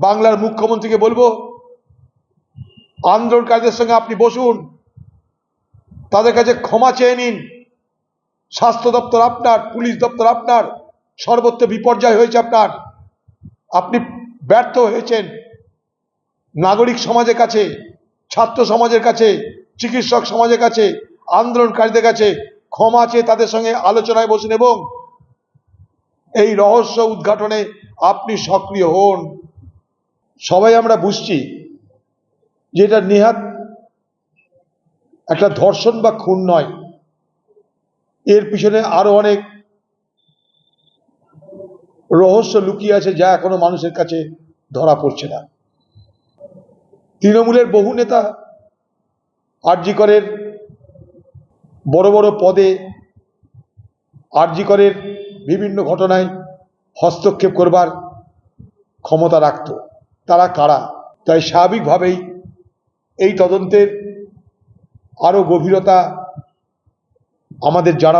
বাংলার মুখ্যমন্ত্রীকে বলব আন্দোলনকারীদের সঙ্গে আপনি বসুন। তাদের কাছে ক্ষমা চেয়ে নিন। স্বাস্থ্য দপ্তর আপনার, পুলিশ দপ্তর আপনার, সর্বত্র বিপর্যয় হয়েছে আপনার। আপনি ব্যর্থ হয়েছেন। নাগরিক সমাজের কাছে, ছাত্র সমাজের কাছে, চিকিৎসক সমাজের কাছে, আন্দোলনকারীদের কাছে ক্ষমা চেয়ে তাদের সঙ্গে আলোচনায় বসুন এবং এই রহস্য উদ্ঘাটনে আপনি সক্রিয় হন। সবাই আমরা বুঝছি যে এটা নেহাত একটা ধর্ষণ বা খুন নয়। এর পিছনে আরও অনেক রহস্য লুকিয়ে আছে যা এখনও মানুষের কাছে ধরা পড়ছে না। তৃণমূলের বহু নেতা আরজিকরের বড় বড় পদে আরজিকরের বিভিন্ন ঘটনায় হস্তক্ষেপ করবার ক্ষমতা রাখত। তারা কারা? তাই স্বাভাবিকভাবেই এই তদন্তের আরও গভীরতা আমাদের জানা